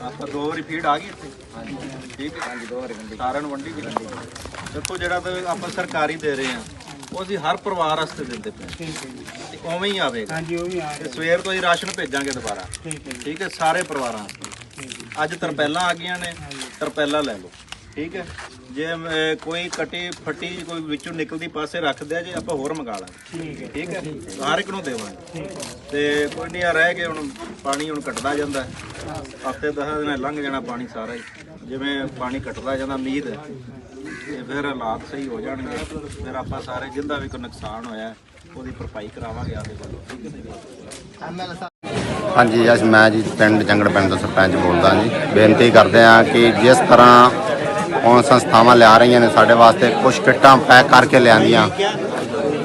ਆਪਾਂ ਦੋ ਵਾਰੀ ਫੀਡ ਆ ਗਈ ਇੱਥੇ। ਠੀਕ ਹੈ? ਹਾਂਜੀ ਦੋ ਵਾਰੀ ਵੰਡੀ ਸਾਰਿਆਂ ਨੂੰ ਵੰਡੀ ਵੀ ਦੇਖੋ ਜਿਹੜਾ ਤਾਂ ਆਪਾਂ ਸਰਕਾਰੀ ਦੇ ਰਹੇ ਆ ਉਹ ਅਸੀਂ ਹਰ ਪਰਿਵਾਰ ਵਾਸਤੇ ਦਿੰਦੇ ਪਏ ਠੀਕ ਹੈ ਜੀ। ਤੇ ਉਵੇਂ ਹੀ ਆਵੇਗਾ। ਹਾਂਜੀ ਉਹ ਵੀ ਆ ਤੇ ਸਵੇਰ ਤੋਂ ਹੀ ਰਾਸ਼ਨ ਭੇਜਾਂਗੇ ਦੁਬਾਰਾ। ਠੀਕ ਹੈ ਜੀ। ਠੀਕ ਹੈ? ਸਾਰੇ ਪਰਿਵਾਰਾਂ ਵਾਸਤੇ। ਅੱਜ ਤਰਪੈਲਾਂ ਆ ਗਈਆਂ ਨੇ ਤਰਪੈਲਾਂ ਲੈ ਲਓ। ਠੀਕ ਹੈ? ਜੇ ਅਮ, ਕੋਈ ਕਟੀ ਫੱਟੀ ਕੋਈ ਵਿੱਚੋਂ ਨਿਕਲਦੀ ਪਾਸੇ ਰੱਖ ਦਿਆ ਜੇ ਆਪਾਂ ਹੋਰ ਮੰਗਾ ਲਾਂਗੇ। ਠੀਕ ਹੈ। ਠੀਕ ਹੈ? ਹਰ ਇੱਕ ਨੂੰ ਦੇਵਾਂਗੇ। ਤੇ ਕੋਈ ਨਹੀਂ ਆ ਰਹਿ ਗਏ ਹੁਣ ਪਾਣੀ ਹੁਣ ਘਟਦਾ ਜਾਂਦਾ ਹਫ਼ਤੇ 10 ਦਿਨ ਲੰਘ ਜਾਣਾ ਪਾਣੀ ਸਾਰਾ ਹੀ। ਜਿਵੇਂ ਪਾਣੀ ਘਟਦਾ ਜਾਂਦਾ ਉਮੀਦ ਹੈ। ਤੇ ਫਿਰ ਹਾਲਾਤ ਸਹੀ ਹੋ ਜਾਣਗੇ। ਫਿਰ ਆਪਾਂ ਸਾਰੇ ਜਿੰਦਾ ਵੀ ਕੋਈ ਨੁਕਸਾਨ ਹੋਇਆ ਉਹਦੀ ਭਰਪਾਈ ਕਰਾਵਾਂਗੇ ਆਪਦੇ ਵੱਲੋਂ। ਠੀਕ ਹੈ ਜੀ? ਹਾਂਜੀ ਅੱਜ ਮੈਂ ਜੀ ਪਿੰਡ ਜੰਗੜ ਪਿੰਡ ਦਾ ਸਰਪੰਚ ਬੋਲਦਾ ਜੀ। ਬੇਨਤੀ ਕਰਦੇ ਹਾਂ ਕਿ ਜਿਸ ਤਰ੍ਹਾਂ ਹੁਣ ਸੰਸਥਾਵਾਂ ਲਿਆ ਰਹੀਆਂ ਨੇ ਸਾਡੇ ਵਾਸਤੇ ਕੁਝ ਕਿੱਟਾਂ ਪੈਕ ਕਰਕੇ ਲਿਆਂਦੀਆਂ।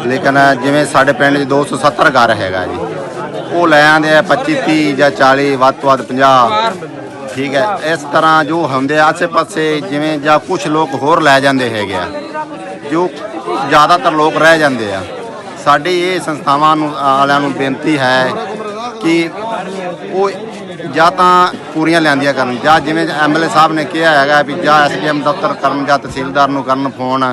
ਲੇਕਿਨ ਜਿਵੇਂ ਸਾਡੇ ਪਿੰਡ 'ਚ 270 ਘਰ ਹੈਗਾ ਜੀ, ਉਹ ਲੈ ਆਂਦੇ ਆ 25 30 ਜਾਂ 40 ਵੱਧ ਤੋਂ ਵੱਧ 50 ਠੀਕ ਹੈ, ਇਸ ਤਰ੍ਹਾਂ ਜੋ ਹੁੰਦੇ ਆਸੇ ਪਾਸੇ ਜਿਵੇਂ ਜਾਂ ਕੁਝ ਲੋਕ ਹੋਰ ਲੈ ਜਾਂਦੇ ਹੈਗੇ ਆ, ਜੋ ਜ਼ਿਆਦਾਤਰ ਲੋਕ ਰਹਿ ਜਾਂਦੇ ਆ। ਸਾਡੀ ਇਹ ਸੰਸਥਾਵਾਂ ਨੂੰ ਵਾਲਿਆਂ ਨੂੰ ਬੇਨਤੀ ਹੈ ਕਿ ਉਹ ਜਾਂ ਤਾਂ ਪੂਰੀਆਂ ਲਿਆਂਦੀਆਂ ਕਰਨ, ਜਾਂ ਜਿਵੇਂ ਐਮਐਲਏ ਸਾਹਿਬ ਨੇ ਕਿਹਾ ਹੈਗਾ ਵੀ ਜਾਂ ਐਸਡੀਐਮ ਦਫ਼ਤਰ ਕਰਨ ਜਾਂ ਤਹਿਸੀਲਦਾਰ ਨੂੰ ਕਰਨ ਫੋਨ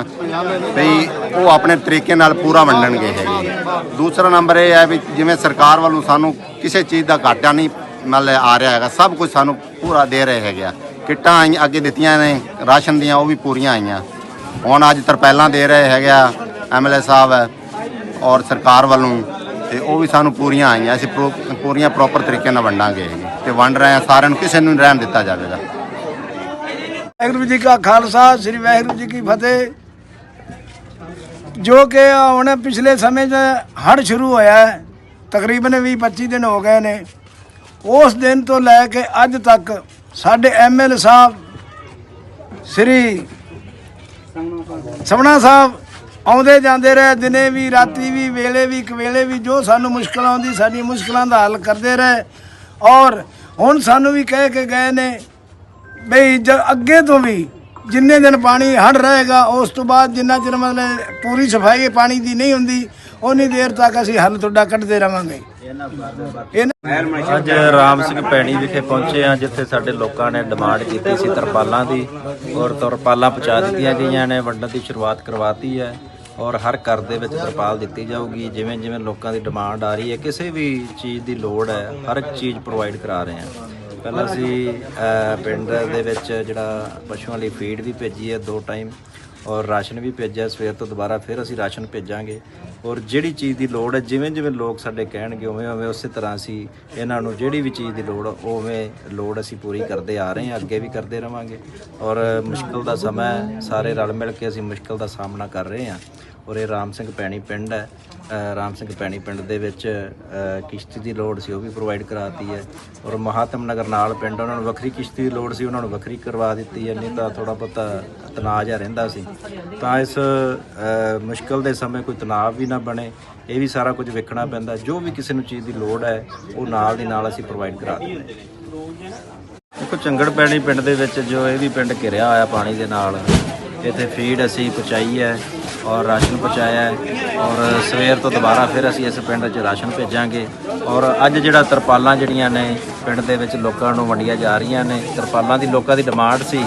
ਵੀ ਉਹ ਆਪਣੇ ਤਰੀਕੇ ਨਾਲ ਪੂਰਾ ਵੰਡਣਗੇ ਹੈਗੇ ਦੂਸਰਾ ਨੰਬਰ ਇਹ ਹੈ ਵੀ ਜਿਵੇਂ ਸਰਕਾਰ ਵੱਲੋਂ ਸਾਨੂੰ ਕਿਸੇ ਚੀਜ਼ ਦਾ ਘਾਟਾ ਨਹੀਂ ਮਤਲਬ ਆ ਰਿਹਾ ਹੈਗਾ, ਸਭ ਕੁਝ ਸਾਨੂੰ ਪੂਰਾ ਦੇ ਰਹੇ ਹੈਗੇ ਆ। ਕਿੱਟਾਂ ਆਈਆਂ ਅੱਗੇ ਦਿੱਤੀਆਂ ਨੇ, ਰਾਸ਼ਨ ਦੀਆਂ ਉਹ ਵੀ ਪੂਰੀਆਂ ਆਈਆਂ। ਹੁਣ ਅੱਜ ਤਰਪੈਲਾਂ ਦੇ ਰਹੇ ਹੈਗੇ ਆ ਐਮਐਲਏ ਸਾਹਿਬ ਔਰ ਸਰਕਾਰ ਵੱਲੋਂ। ਤੇ ਉਹ ਵੀ ਸਾਨੂੰ ਪੂਰੀਆਂ ਆਈਆਂ, ਅਸੀਂ ਪ੍ਰੋ- ਪੂਰੀਆਂ ਪ੍ਰੋਪਰ ਤਰੀਕੇ ਨਾਲ ਵੰਡਾਂਗੇ ਤੇ ਵੰਡ ਰਹੇ ਆ ਸਾਰਿਆਂ ਨੂੰ, ਕਿਸੇ ਨੂੰ ਨਹੀਂ ਰਹਿਣ ਦਿੱਤਾ ਜਾਵੇਗਾ। ਵਾਹਿਗੁਰੂ ਜੀ ਕਾ ਖਾਲਸਾ, ਸ੍ਰੀ ਵਾਹਿਗੁਰੂ ਜੀ ਕੀ ਫਤਿਹ। ਜੋ ਕਿ ਹੁਣ ਪਿਛਲੇ ਸਮੇਂ 'ਚ ਹੜ੍ਹ ਸ਼ੁਰੂ ਹੋਇਆ ਹੈ, ਤਕਰੀਬਨ 20 25 ਦਿਨ ਹੋ ਗਏ ਨੇ। ਉਸ ਦਿਨ ਤੋਂ ਲੈ ਕੇ ਅੱਜ ਤੱਕ ਸਾਡੇ ਐਮਐਲ ਸਾਹਿਬ, ਸ੍ਰੀ ਸਮਣਾ ਸਾਹਿਬ ਆਉਂਦੇ ਜਾਂਦੇ ਰਹੇ, ਦਿਨੇ ਵੀ, ਰਾਤੀ ਵੀ, ਵੇਲੇ ਵੀ ਕਵੇਲੇ ਵੀ, ਜੋ ਸਾਨੂੰ ਮੁਸ਼ਕਲ ਆਉਂਦੀ ਸਾਡੀ ਮੁਸ਼ਕਲਾਂ ਦਾ ਹੱਲ ਕਰਦੇ ਰਹੇ। ਔਰ ਹੁਣ ਸਾਨੂੰ ਵੀ ਕਹਿ ਕੇ ਗਏ ਨੇ, ਬਈ ਜ, ਅੱਗੇ ਤੋਂ ਵੀ ਜਿੰਨੇ ਦਿਨ ਪਾਣੀ ਹੜ ਰਹੇਗਾ, ਉਸ ਤੋਂ ਬਾਅਦ ਜਿੰਨਾ ਚਿਰ ਮਤਲਬ ਪੂਰੀ ਸਫ਼ਾਈ ਪਾਣੀ ਦੀ ਨਹੀਂ ਹੁੰਦੀ ਉਨੀ ਦੇਰ ਤੱਕ ਅਸੀਂ ਹੱਲ ਤੁਹਾਡਾ ਕੱਢਦੇ ਰਵਾਂਗੇ। ਅੱਜ ਰਾਮ ਸਿੰਘ ਪੈਣੀ ਵਿਖੇ ਪਹੁੰਚੇ ਆ ਜਿੱਥੇ ਸਾਡੇ ਲੋਕਾਂ ਨੇ ਡਿਮਾਂਡ ਕੀਤੀ ਸੀ ਤਰਪਾਲਾਂ ਦੀ ਔਰ ਤਰਪਾਲਾਂ ਪਹੁੰਚਾ ਦਿੱਤੀਆਂ ਗਈਆਂ ਨੇ, ਵੰਡਣ ਦੀ ਸ਼ੁਰੂਆਤ ਕਰਵਾਤੀ ਹੈ ਔਰ ਹਰ ਘਰ ਦੇ ਵਿੱਚ ਤਰਪਾਲ ਦਿੱਤੀ ਜਾਊਗੀ। ਜਿਵੇਂ ਜਿਵੇਂ ਲੋਕਾਂ ਦੀ ਡਿਮਾਂਡ ਆ ਰਹੀ ਹੈ, ਕਿਸੇ ਵੀ ਚੀਜ਼ ਦੀ ਲੋੜ ਹੈ, ਹਰ ਇੱਕ ਚੀਜ਼ ਪ੍ਰੋਵਾਈਡ ਕਰਾ ਰਹੇ ਹਾਂ। ਪਹਿਲਾਂ ਅਸੀਂ ਪਿੰਡ ਦੇ ਵਿੱਚ ਜਿਹੜਾ ਪਸ਼ੂਆਂ ਲਈ ਫੀਡ ਵੀ ਭੇਜੀ ਹੈ ਦੋ ਟਾਈਮ। ਔਰ ਰਾਸ਼ਨ ਵੀ ਭੇਜਿਆ ਸਵੇਰ ਤੋਂ ਦੁਬਾਰਾ, ਫਿਰ ਅਸੀਂ ਰਾਸ਼ਨ ਭੇਜਾਂਗੇ। ਔਰ ਜਿਹੜੀ ਚੀਜ਼ ਦੀ ਲੋੜ ਹੈ, ਜਿਵੇਂ ਜਿਵੇਂ ਲੋਕ ਸਾਡੇ ਕਹਿਣਗੇ, ਉਵੇਂ ਉਵੇਂ ਉਸੇ ਤਰ੍ਹਾਂ ਅਸੀਂ ਇਹਨਾਂ ਨੂੰ ਜਿਹੜੀ ਵੀ ਚੀਜ਼ ਦੀ ਲੋੜ, ਉਵੇਂ ਲੋੜ ਅਸੀਂ ਪੂਰੀ ਕਰਦੇ ਆ ਰਹੇ ਹਾਂ, ਅੱਗੇ ਵੀ ਕਰਦੇ ਰਵਾਂਗੇ। ਔਰ ਮੁਸ਼ਕਲ ਦਾ ਸਮਾਂ ਸਾਰੇ ਰਲ ਮਿਲ ਕੇ ਅਸੀਂ ਮੁਸ਼ਕਲ ਦਾ ਸਾਹਮਣਾ ਕਰ ਰਹੇ ਹਾਂ। ਔਰ ਇਹ ਰਾਮ ਸਿੰਘ ਪੈਣੀ ਪਿੰਡ ਹੈ। ਰਾਮ ਸਿੰਘ ਪੈਣੀ ਪਿੰਡ ਦੇ ਵਿੱਚ ਕਿਸ਼ਤੀ ਦੀ ਲੋੜ ਸੀ, ਉਹ ਵੀ ਪ੍ਰੋਵਾਈਡ ਕਰਾਤੀ ਹੈ। ਔਰ ਮਹਾਤਮ ਨਗਰ ਨਾਲ ਪਿੰਡ, ਉਹਨਾਂ ਨੂੰ ਵੱਖਰੀ ਕਿਸ਼ਤੀ ਦੀ ਲੋੜ ਸੀ, ਉਹਨਾਂ ਨੂੰ ਵੱਖਰੀ ਕਰਵਾ ਦਿੱਤੀ ਹੈ। ਨਹੀਂ ਤਾਂ ਥੋੜਾ ਬਹੁਤਾ ਤਣਾਅ ਜਿਹਾ ਰਹਿੰਦਾ ਸੀ। ਤਾਂ ਇਸ ਮੁਸ਼ਕਲ ਦੇ ਸਮੇਂ ਕੋਈ ਤਣਾਅ ਵੀ ਨਾ ਬਣੇ, ਇਹ ਵੀ ਸਾਰਾ ਕੁਝ ਵੇਖਣਾ ਪੈਂਦਾ। ਜੋ ਵੀ ਕਿਸੇ ਨੂੰ ਚੀਜ਼ ਦੀ ਲੋੜ ਹੈ, ਉਹ ਨਾਲ ਦੀ ਨਾਲ ਅਸੀਂ ਪ੍ਰੋਵਾਈਡ ਕਰਾ ਦਿੰਦੇ ਹਾਂ। ਦੇਖੋ, ਚੰਗੜ ਪੈਣੀ ਪਿੰਡ ਦੇ ਵਿੱਚ ਜੋ ਇਹ ਵੀ ਪਿੰਡ ਘਿਰਿਆ ਹੋਇਆ ਪਾਣੀ ਦੇ ਨਾਲ, ਇੱਥੇ ਫੀਡ ਅਸੀਂ ਪਹੁੰਚਾਈ ਹੈ। ਔਰ ਰਾਸ਼ਨ ਪਹੁੰਚਾਇਆ ਹੈ। ਔਰ ਸਵੇਰ ਤੋਂ ਦੁਬਾਰਾ ਫਿਰ ਅਸੀਂ ਇਸ ਪਿੰਡ 'ਚ ਰਾਸ਼ਨ ਭੇਜਾਂਗੇ। ਔਰ ਅੱਜ ਜਿਹੜਾ ਤਰਪਾਲਾਂ ਜਿਹੜੀਆਂ ਨੇ ਪਿੰਡ ਦੇ ਵਿੱਚ ਲੋਕਾਂ ਨੂੰ ਵੰਡੀਆਂ ਜਾ ਰਹੀਆਂ ਨੇ, ਤਰਪਾਲਾਂ ਦੀ ਲੋਕਾਂ ਦੀ ਡਿਮਾਂਡ ਸੀ।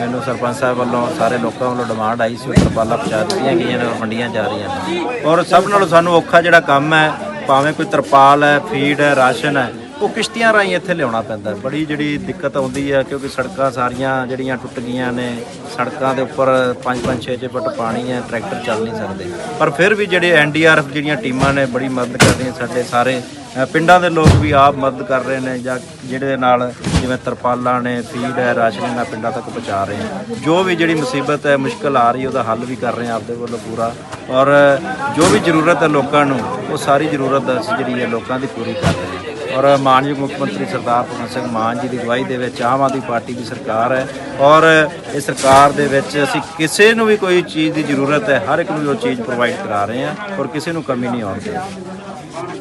ਮੈਨੂੰ ਸਰਪੰਚ ਸਾਹਿਬ ਵੱਲੋਂ ਸਾਰੇ ਲੋਕਾਂ ਵੱਲੋਂ ਡਿਮਾਂਡ ਆਈ ਸੀ, ਉਹ ਤਰਪਾਲਾਂ ਪਹੁੰਚਾ ਦਿੱਤੀਆਂ ਗਈਆਂ ਨੇ ਔਰ ਵੰਡੀਆਂ ਜਾ ਰਹੀਆਂ ਨੇ। ਔਰ ਸਭ ਨਾਲੋਂ ਸਾਨੂੰ ਔਖਾ ਜਿਹੜਾ ਕੰਮ ਹੈ, ਭਾਵੇਂ ਕੋਈ ਤਰਪਾਲ ਹੈ, ਫੀਡ ਹੈ, ਰਾਸ਼ਨ ਹੈ ਉਹ ਕਿਸ਼ਤੀਆਂ ਰਾਹੀਂ ਇੱਥੇ ਲਿਆਉਣਾ ਪੈਂਦਾ ਬੜੀ ਜਿਹੜੀ ਦਿੱਕਤ ਆਉਂਦੀ ਹੈ, ਕਿਉਂਕਿ ਸੜਕਾਂ ਸਾਰੀਆਂ ਜਿਹੜੀਆਂ ਟੁੱਟ ਗਈਆਂ ਨੇ, ਸੜਕਾਂ ਦੇ ਉੱਪਰ 5-5 6-6 ਫੁੱਟ ਪਾਣੀ ਹੈ, ਟਰੈਕਟਰ ਚੱਲ ਨਹੀਂ ਸਕਦੇ। ਪਰ ਫਿਰ ਵੀ ਜਿਹੜੇ ਐਨਡੀਆਰਐਫ ਜਿਹੜੀਆਂ ਟੀਮਾਂ ਨੇ, ਬੜੀ ਮਦਦ ਕਰਦੀਆਂ ਸਾਡੇ ਸਾਰੇ ਪਿੰਡਾਂ ਦੇ ਲੋਕ ਵੀ ਆਪ ਮਦਦ ਕਰ ਰਹੇ ਨੇ ਜਾਂ ਜਿਹੜੇ ਨਾਲ ਜਿਵੇਂ ਤਰਪਾਲਾਂ ਨੇ, ਫੀਡ ਹੈ ਰਾਸ਼ਨ ਇਹਨਾਂ ਪਿੰਡਾਂ ਤੱਕ ਪਹੁੰਚਾ ਰਹੇ। ਹਾਂ ਜੋ ਵੀ ਜਿਹੜੀ ਮੁਸੀਬਤ ਹੈ, ਮੁਸ਼ਕਲ ਆ ਰਹੀ ਉਹਦਾ ਹੱਲ ਵੀ ਕਰ ਰਹੇ ਹਾਂ ਆਪਦੇ ਵੱਲੋਂ ਪੂਰਾ। ਔਰ ਜੋ ਵੀ ਜ਼ਰੂਰਤ ਹੈ ਲੋਕਾਂ ਨੂੰ, ਉਹ ਸਾਰੀ ਜ਼ਰੂਰਤ ਅਸੀਂ ਜਿਹੜੀ ਹੈ ਲੋਕਾਂ ਦੀ ਪੂਰੀ ਕਰ ਰਹੇ ਹਾਂ। ਔਰ ਮਾਨਯੋਗ ਮੁੱਖ ਮੰਤਰੀ ਸਰਦਾਰ ਭਗਵੰਤ ਸਿੰਘ ਮਾਨ ਜੀ ਦੀ ਅਗਵਾਈ ਦੇ ਵਿੱਚ ਆਮ ਆਦਮੀ ਪਾਰਟੀ ਦੀ ਸਰਕਾਰ ਹੈ ਔਰ ਇਹ ਸਰਕਾਰ ਦੇ ਵਿੱਚ ਅਸੀਂ ਕਿਸੇ ਨੂੰ ਵੀ ਕੋਈ ਚੀਜ਼ ਦੀ ਜ਼ਰੂਰਤ ਹੈ, ਹਰ ਇੱਕ ਨੂੰ ਉਹ ਚੀਜ਼ ਪ੍ਰੋਵਾਈਡ ਕਰਾ ਰਹੇ ਹਾਂ ਔਰ ਕਿਸੇ ਨੂੰ ਕਮੀ ਨਹੀਂ ਆਉਣ ਦੇਣੀ